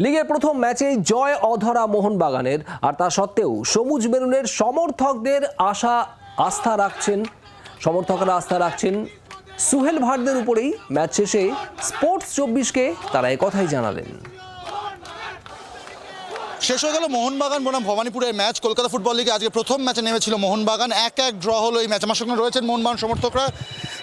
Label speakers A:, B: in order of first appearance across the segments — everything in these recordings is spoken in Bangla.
A: লিগের প্রথম ম্যাচে জয় অধরা মোহনবাগানের। আর তা সত্ত্বেও সবুজ বেরুনের সমর্থকদের আশা, আস্থা রাখছেন, সমর্থকরা আস্থা রাখছেন সুহেল ভাটদের উপরেই। ম্যাচ শেষে স্পোর্টস চব্বিশকে তারা একথাই জানালেন।
B: শেষ হয়ে গেল মোহনবাগান, বনাম ভবানীপুরের ম্যাচ। কলকাতা ফুটবল লিগে আজকে প্রথম ম্যাচে নেমেছিল মোহনবাগান। এক এক ড্র হলো এই ম্যাচ। আমার সঙ্গে রয়েছেন মোহনবাগান সমর্থকরা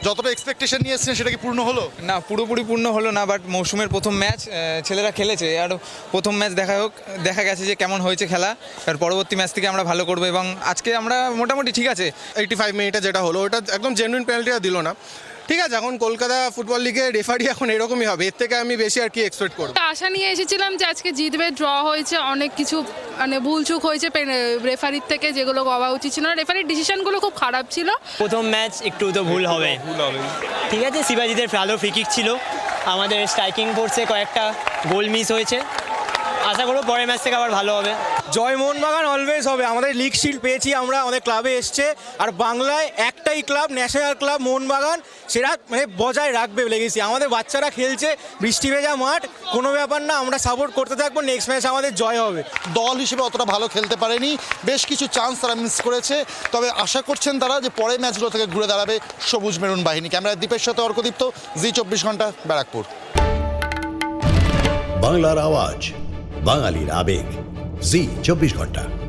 B: যতটা এক্সপেকটেশন নিয়ে এসেছেন সেটা কি পূর্ণ হলো?
C: না পুরোপুরি পূর্ণ হলো না বাট মৌসুমের প্রথম ম্যাচ ছেলেরা খেলেছে। আর প্রথম ম্যাচ দেখা হোক দেখা গেছে যে কেমন হয়েছে খেলা। আর পরবর্তী ম্যাচ থেকে আমরা ভালো করব এবং আজকে আমরা মোটামুটি ঠিক আছে।
D: এইটি ফাইভ মিনিটে যেটা হলো ওটা একদম জেনুইন পেনাল্টিটা দিল না। ঠিক আছে এখন কলকাতা ফুটবল লিগে রেফারি এখন এরকমই হবে। এর থেকে আমি বেশি আর কি এক্সপেক্ট করব।
E: আশা নিয়ে এসেছিলাম যে আজকে জিতবে ড্র হয়েছে অনেক কিছু মানে ভুলচুক হয়েছে রেফারির থেকে যেগুলো হওয়া উচিত ছিল। না রেফারির ডিসিশনগুলো খুব খারাপ ছিল।
F: প্রথম ম্যাচ একটু তো ভুল হবে। ঠিক আছে শিবাজিদের ভালো ফ্রিকিক ছিল। আমাদের স্ট্রাইকিং ফোর্সে কয়েকটা গোল মিস হয়েছে। আশা করব পরের ম্যাচ থেকে আবার ভালো হবে।
G: জয় মোহনবাগান অলওয়েজ হবে। আমাদের লিগ শিল্ড পেয়েছি আমরা আমাদের ক্লাবে এসছে। আর বাংলায় একটাই ক্লাব ন্যাশনাল ক্লাব মোহনবাগান সেটা মানে বজায় রাখবে লেগেছি আমাদের বাচ্চারা খেলছে বৃষ্টি ভেজা মাঠ কোনো ব্যাপার না আমরা সাপোর্ট করতে থাকব নেক্সট ম্যাচ আমাদের জয় হবে।
B: দল হিসেবে অতটা ভালো খেলতে পারেনি বেশ কিছু চান্স তারা মিস করেছে। তবে আশা করছেন তারা যে পরের ম্যাচগুলো থেকে ঘুরে দাঁড়াবে সবুজ মেরুন বাহিনী। ক্যামেরা দ্বীপের সাথে অর্কদীপ্ত জি চব্বিশ ঘণ্টা ব্যারাকপুর।
H: বাংলার আওয়াজ বাঙালির আবেগ। জি চব্বিশ ঘণ্টা।